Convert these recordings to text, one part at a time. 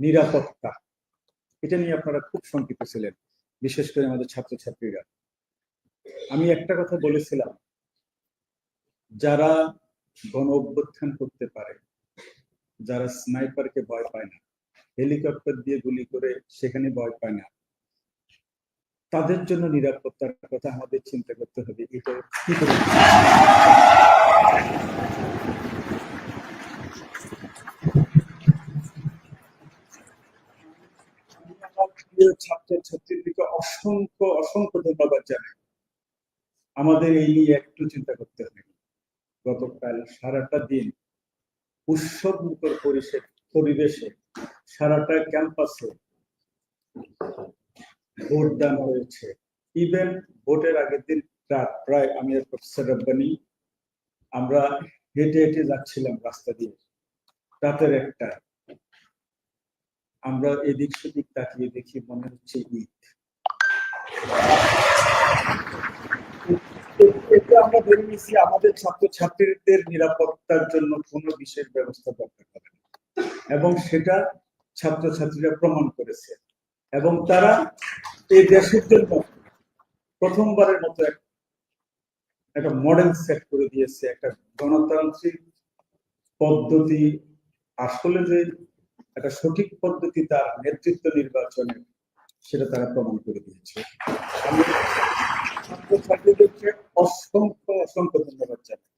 নিরাপত্তা। এটা নিয়ে আপনারা খুব শঙ্কিত ছিলেন, বিশেষ করে আমাদের ছাত্রছাত্রীরা। আমি একটা কথা বলেছিলাম, যারা গণ অভ্যুত্থান করতে পারে, যারা স্নাইপারকে ভয় পায় না, হেলিকপ্টার দিয়ে গুলি করে সেখানে ভয় পায় না, তাদের জন্য নিরাপত্তার কথা আমাদের চিন্তা করতে হবে, এটা কি করে? প্রিয় ছাত্রছাত্রীদেরকে অসংখ্য অসংখ্য ধন্যবাদ জানাই। আমাদের এই নিয়ে একটু চিন্তা করতে হবে। গতকাল সারাটা দিন উৎসব মুখর পরিবেশে সারাটা ক্যাম্পাসে ভোটদান হয়েছে। ইভেন ভোটের আগের দিন রাত প্রায় আমি আর প্রফেসর রব্বানি, আমরা হেঁটে হেঁটে যাচ্ছিলাম রাস্তা দিয়ে। রাতের একটা আমরা এদিক সেদিক তাকিয়ে দেখি মনে হচ্ছে ঈদ। আমরা ধরে নিয়েছি আমাদের ছাত্রছাত্রীদের নিরাপত্তার জন্য কোনো বিশেষ ব্যবস্থা দরকার হবে এবং সেটা ছাত্রছাত্রীরা প্রমাণ করেছে। এবং তারা এই দেশের জন্য প্রথমবারের মতো এক- একটা মডেল সেট করে দিয়েছে, একটা গণতান্ত্রিক পদ্ধতি। আসলে যে একটা সঠিক পদ্ধতি তার নেতৃত্ব নির্বাচনে, সেটা তারা প্রমাণ করে দিয়েছে। অসংখ্য অসংখ্য ধন্যবাদ জানাই।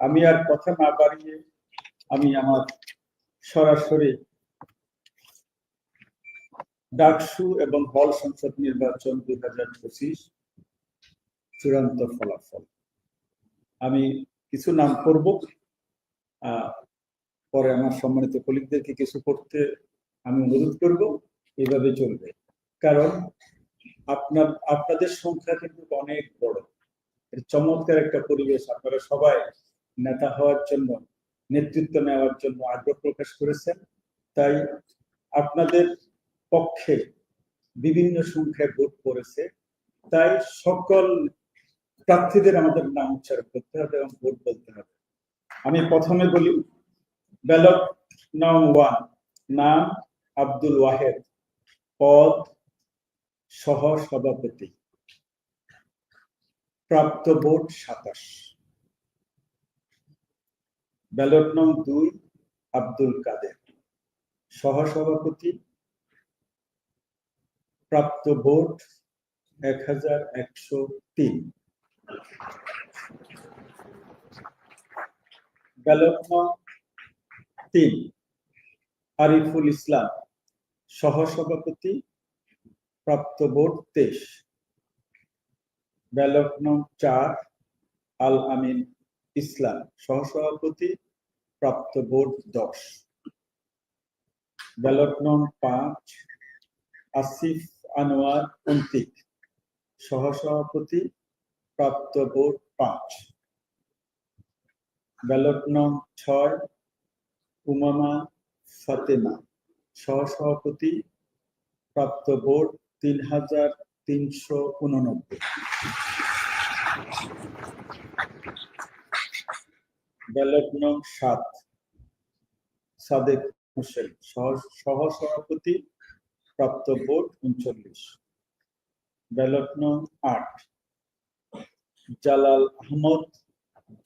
আমি আর কথা না বাড়িয়ে আমি আমার সরাসরি ডাকসু এবং হল সংসদ নির্বাচন দুই হাজার পঁচিশ চূড়ান্ত ফলাফল। আমি কিছু নাম করব। পরে আমার সম্মানিত কলিগদেরকে কিছু করতে আমি অনুরোধ করব, এভাবে চলবে। কারণ আপনার, আপনাদের সংখ্যা কিন্তু অনেক বড়। চমৎকার একটা পরিবেশ আপনারা সবাই নেতা হওয়ার জন্য, নেতৃত্ব নেওয়ার জন্য আগ্রহ প্রকাশ করেছেন। তাই আপনাদের পক্ষে বিভিন্ন সংখ্যায় ভোট পড়েছে। তাই সকল প্রার্থীদের আমাদের নাম উচ্চারণ করতে হবে এবং ভোট বলতে হবে। আমি প্রথমে বলি ব্যালট নং ওয়ান নাম আব্দুল ওয়াহেদ পদ সহ সভাপতি প্রাপ্ত ভোট সাতাশ ব্যালট নং দুই আব্দুল কাদের সহসভাপতি প্রাপ্ত ভোট এক হাজার একশো তিন ব্যালট নং তিন, আরিফুল ইসলাম, সহসভাপতি, প্রাপ্ত ভোট তেইশ। ব্যালট নং চার, আল আমিন ইসলাম, সহসভাপতি, প্রাপ্ত ভোট দশ। ব্যালট নং পাঁচ, আসিফ আনোয়ার অন্তিক সহসভাপতি, প্রাপ্ত ভোট পাঁচ। ব্যালট নং ছয় উমামা ফাতেমা, সহসভাপতি, প্রাপ্ত ভোট তিন হাজার তিনশো উননব্বই। ব্যালট নং সাত, সাদেক হোসেন, সহ- সহসভাপতি, প্রাপ্ত ভোট উনচল্লিশ। ব্যালট নং আট, জালাল আহমদ,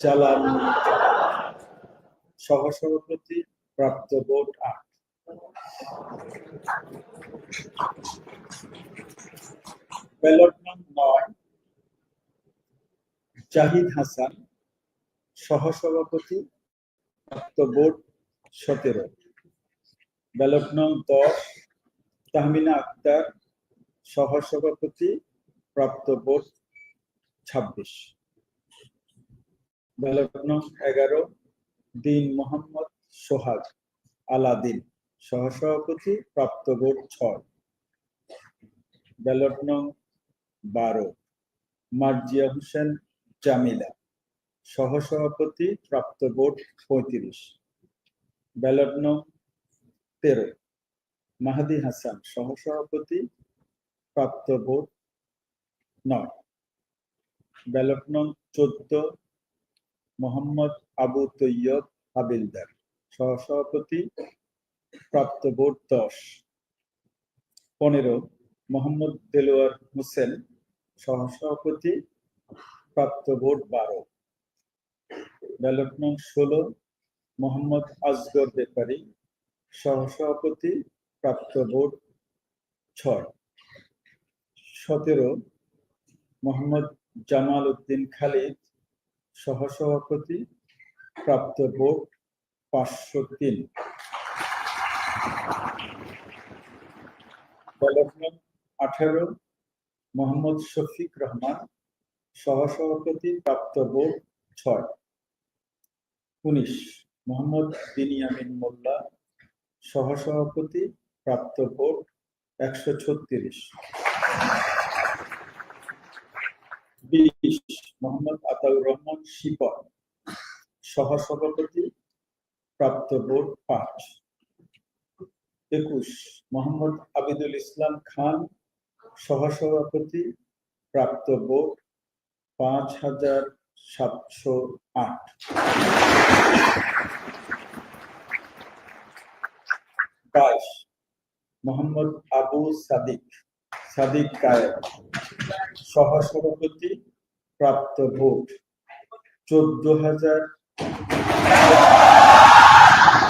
জালাল সহসভাপতি প্রাপ্ত ভোট আট। ব্যালট নং নয়, জাহিদ হাসান, সহসভাপতি, প্রাপ্ত ভোট সতেরো। ব্যালট নং দশ, তাহমিনা আক্তার, সহসভাপতি, প্রাপ্ত ভোট ছাব্বিশ। ব্যালট নং এগারো, দিন মোহাম্মদ সোহাগ আলাদিন, সহসভাপতি, প্রাপ্ত ভোট ছয়। ব্যালট নং বারো, মার্জিয়া হোসেন জামিলা, সহসভাপতি, প্রাপ্ত ভোট পঁয়ত্রিশ। ব্যালট নং তেরো, মাহাদি হাসান, সহসভাপতি, প্রাপ্ত ভোট নয়। ব্যালট নং চোদ্দ, মোহাম্মদ আবু তৈয়ব হাবিলদার। সহসভাপতি প্রাপ্ত ভোট দশ। পনেরো, মোহাম্মদ দেলোয়ার হোসেন, সহসভাপতি প্রাপ্ত ভোট বারো। ব্যালট নং ষোলো, মোহাম্মদ আজগর বেপারি, সহসভাপতি প্রাপ্ত ভোট ছয়। সতেরো, মোহাম্মদ জামাল উদ্দিন খালিদ, সহসভাপতি প্রাপ্ত ভোট পাঁচশো তিন। আঠারো, মোহাম্মদ শফিক রহমান, সহসভাপতি প্রাপ্ত ভোট ছয়। উনিশ, মোহাম্মদ বিনিয়ামিন মোল্লা, সহসভাপতি প্রাপ্ত ভোট একশো ছত্রিশ। বিশ, মোহাম্মদ আতাউর রহমান শিপন সহসভাপতি প্রাপ্ত ভোট পাঁচ। একুশ, মোহাম্মদ আবিদুল ইসলাম খান, সহসভাপতি, প্রাপ্ত ভোট পাঁচ হাজার সাতশো আট। বাইশ, মোহাম্মদ আবু সাদিক সাদিক কায়েম সহসভাপতি, প্রাপ্ত ভোট চোদ্দ হাজার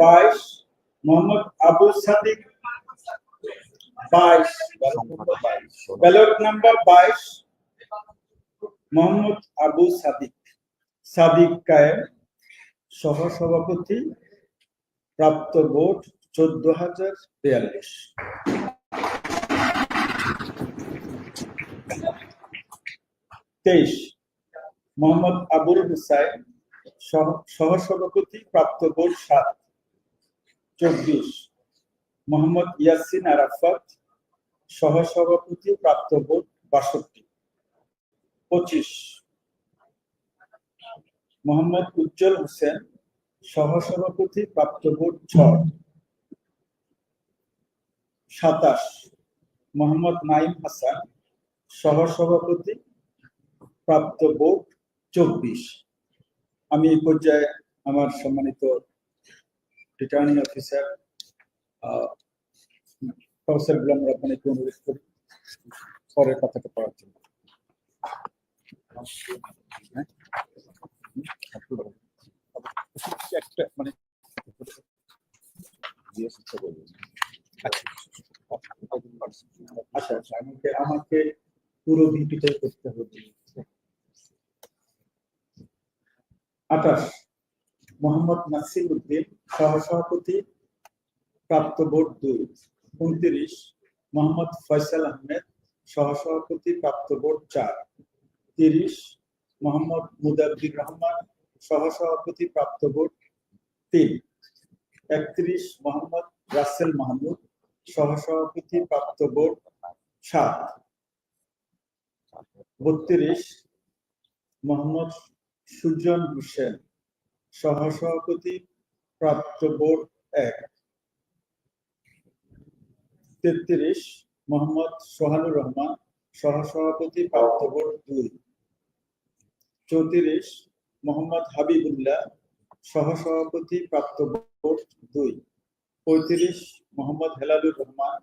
বাইশ, মোহাম্মদ আবু সাদিক বাইশ। ব্যালট নাম্বার বাইশ, মোহাম্মদ আবু সাদিক। সাদিক কায়েম। সহসভাপতি, প্রাপ্ত ভোট চোদ্দ হাজার বিয়াল্লিশ। তেইশ, মোহাম্মদ আবুল হুসাইন। সহ- সহসভাপতি, প্রাপ্ত ভোট সাত। চব্বিশ। মোহাম্মদ ইয়াসিন আরাফাত, সহসভাপতি প্রাপ্ত ভোট বাষট্টি। পঁচিশ। মোহাম্মদ উজ্জ্বল হোসেন, সহসভাপতি প্রাপ্ত ভোট ছয়। সাতাশ। মোহাম্মদ নাইম হাসান, সহসভাপতি প্রাপ্ত ভোট চব্বিশ। আমি এই পর্যায়ে আমার সম্মানিত রিটার্নিং অফিসার প্রফেসর গুলাম রব্বানিকে অনুরোধ করি পরের কথাটা পড়ার জন্য? একটা আঠাশ মোহাম্মদ নাসির উদ্দিন, সহসভাপতি, প্রাপ্ত ভোট দুই, উনত্রিশ। মোহাম্মদ ফয়সাল আহমেদ, সহসভাপতি, প্রাপ্ত ভোট চার, তিরিশ। মোহাম্মদ মুদাব্বির রহমান, সহসভাপতি, প্রাপ্ত ভোট তিন, একত্রিশ। মোহাম্মদ রাসেল মাহমুদ, সহসভাপতি, প্রাপ্ত ভোট সাত, বত্রিশ। মোহাম্মদ সুজন হোসেন সহসভাপতি প্রাপ্ত ভোট এক। তেত্রিশ, মোহাম্মদ সোহানুর রহমান, সহসভাপতি প্রাপ্ত ভোট দুই। চৌত্রিশ, মোহাম্মদ হাবিবুল্লাহ, সহসভাপতি প্রাপ্ত ভোট দুই। পঁয়ত্রিশ, মোহাম্মদ হেলালুর রহমান,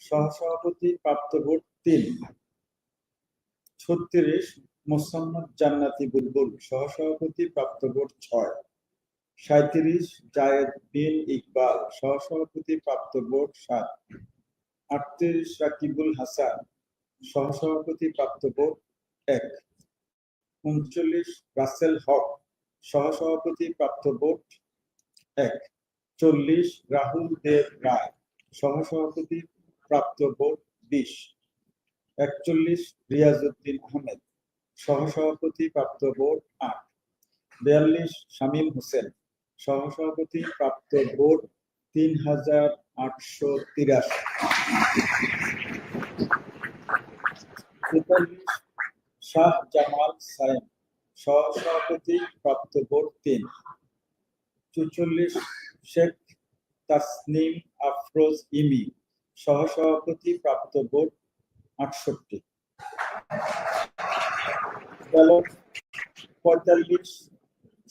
সহসভাপতি প্রাপ্ত ভোট তিন। ছত্রিশ, মোসাম্মদ জান্নাতি বুলবুল, সহসভাপতি প্রাপ্ত ভোট ছয়। সাঁত্রিশ জায়েদ বিন ইকবাল সহসভাপতি প্রাপ্ত ভোট সাত। আটত্রিশ রাকিবুল হাসান সহসভাপতি প্রাপ্ত ভোট এক। উনচল্লিশ রাসেল হক সহসভাপতি প্রাপ্ত ভোট এক। চল্লিশ রাহুল দেব রায় সহসভাপতি প্রাপ্ত ভোট বিশ। একচল্লিশ রিয়াজউদ্দিন আহমেদ সহসভাপতি প্রাপ্ত ভোট আট। বিয়াল্লিশ শামীম হোসেন সহসভাপতি প্রাপ্ত ভোট তিন হাজার আটশো তিরাশি। শাহ জামাল সাইম সহসভাপতি প্রাপ্ত ভোট তিন। চুচল্লিশ শেখ তাসনিম আফরোজ ইমি সহসভাপতি প্রাপ্ত ভোট আটষট্টি পঁয়তাল্লিশ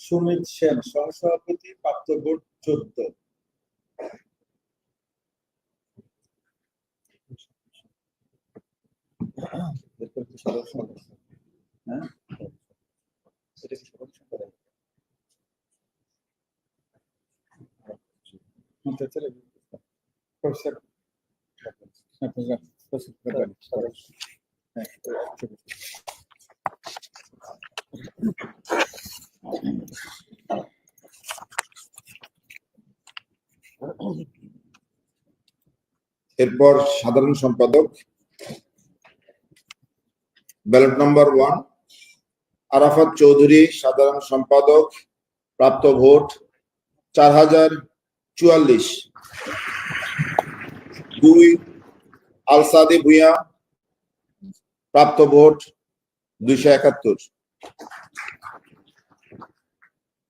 সুমিত সেন সহসভাপতি প্রাপ্ত ভোট চোদ্দ। প্রফেসর হ্যাঁ, প্রফেসর, এরপর সাধারণ সম্পাদক ballot number one Arafat Chowdhury, সাধারণ সম্পাদক, প্রাপ্ত ভোট চার হাজার চুয়াল্লিশ। দুই, আলসাদি ভুঁইয়া, প্রাপ্ত ভোট দুইশো একাত্তর।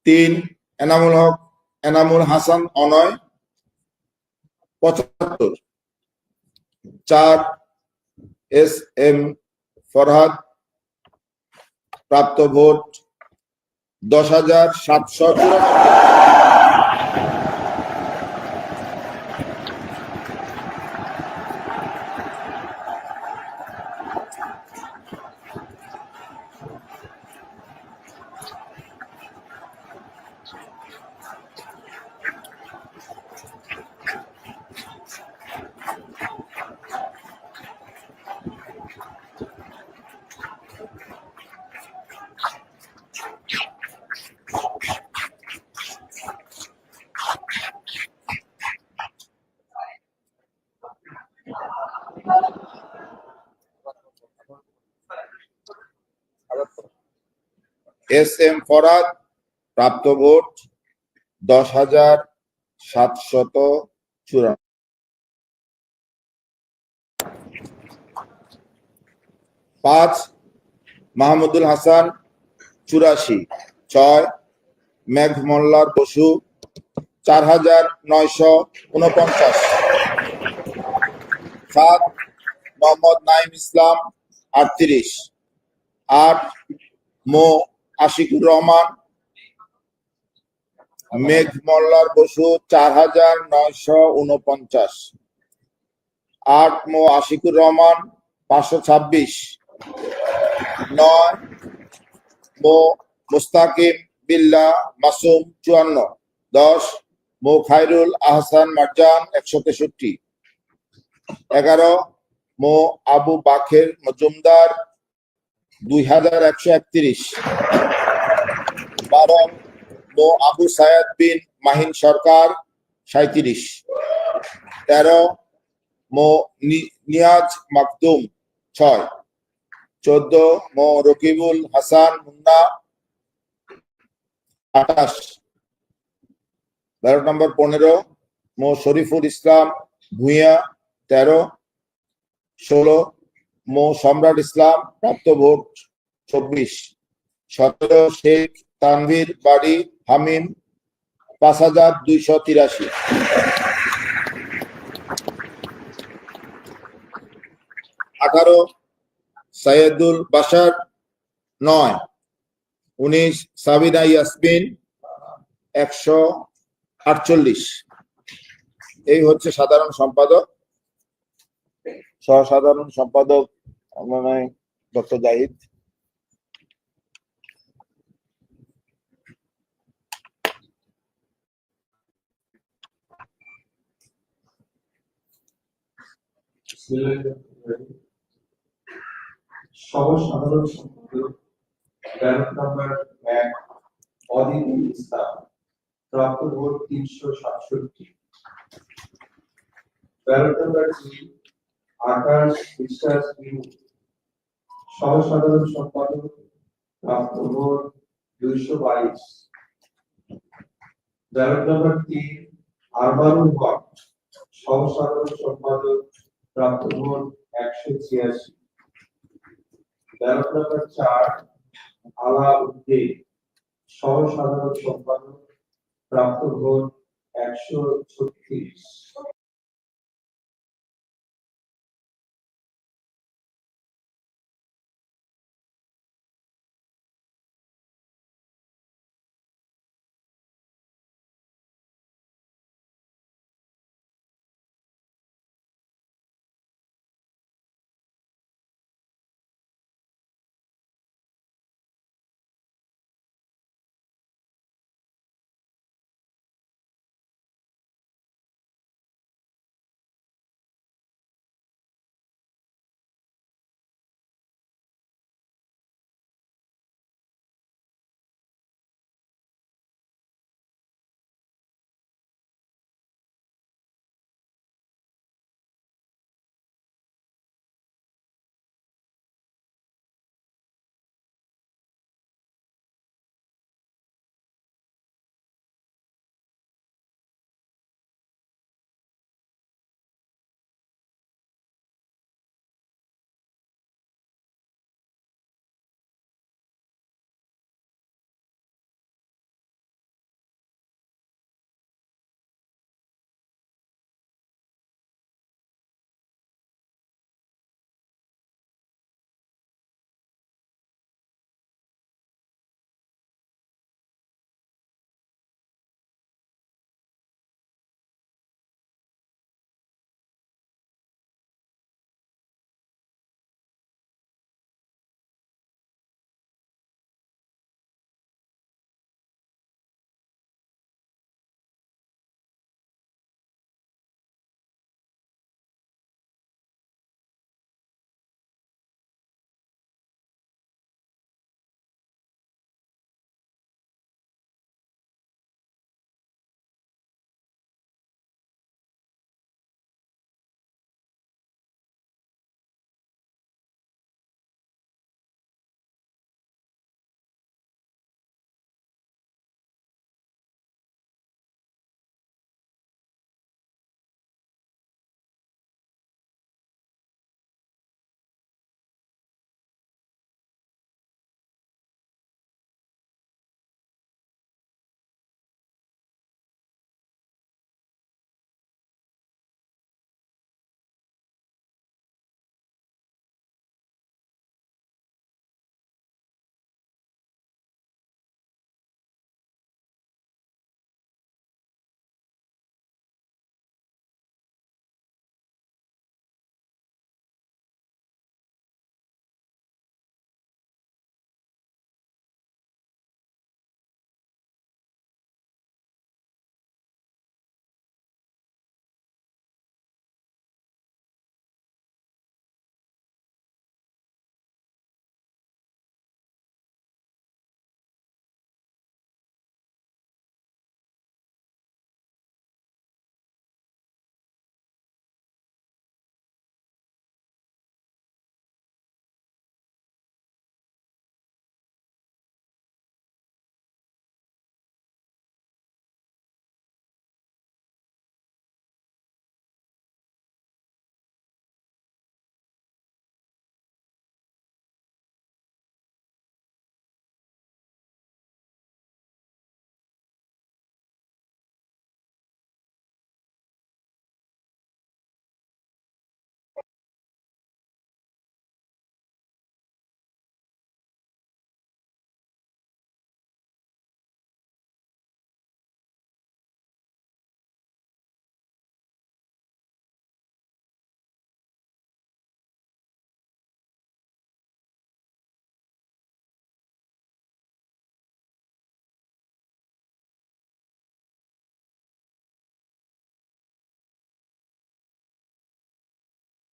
তিন, এনামুল হক, এনামুল হাসান অনয়, পঁচাত্তর। চার, এস এম ফরহাদ, প্রাপ্ত ভোট দশ হাজার সাতশো এস এম ফরাদ, প্রাপ্ত ভোট দশ হাজার সাতশত চুরানব্বই পাঁচ, মাহমুদুল হাসান, চুরাশি। ছয়, মেঘ মোল্লার বসু, চার হাজার নয়শো উনপঞ্চাশ। সাত, মোহাম্মদ নাইম ইসলাম, আটত্রিশ। আট, মো আশিকুর রহমান, মেঘ মল্লার বসু, চার হাজার নয়শো উনপঞ্চাশ। আট মো আশিকুর রহমান, পাঁচশো ছাব্বিশ। নয় মো মুস্তাকিম বিল্লা মাসুম, চুয়ান্ন। দশ মো খাইরুল আহসান মারজান, একশো তেষট্টি। এগারো মো আবু বাখের মজুমদার দুই হাজার একশো একত্রিশ। বারো মো আবু সায়াদ বিন মাহিন সরকার সাঁত্রিশ তেরো মো নি- নিয়াজ মাকদুম, ছয়। চোদ্দ মো রকিবুল হাসান মুন্না, আঠাশ। ব্যালট নম্বর পনেরো মো শরীফুল ইসলাম ভুঁইয়া, তেরো। ষোলো মো সম্রাট ইসলাম প্রাপ্ত ভোট চব্বিশ। সতেরো শেখ তানভীর বাড়ি হামিম, পাঁচ হাজার দুইশো তিরাশি। আঠারো সাইয়েদুল বাসার নয়। উনিশ সাবিনা ইয়াসমিন, একশো আটচল্লিশ। এই হচ্ছে সাধারণ সম্পাদক। সহসাধারণ সম্পাদক আমরা নয় ডক্টর সহসাধারণ সম্পাদক ব্যালট নাম্বার এক তিনশো সাতষট্টি ব্যালট নাম্বার আকাশ বিশ্বাস সহ সাধারণ সম্পাদক ভোট দুইশো বাইশ। ব্যালট নাম্বার তিন আরমানুল হক সহ সাধারণ সম্পাদক ভোট একশো ছিয়াশি। ব্যালট নাম্বার চার আলাউদ্দিন সহ সাধারণ সম্পাদক প্রাপ্ত একশো ছত্রিশ।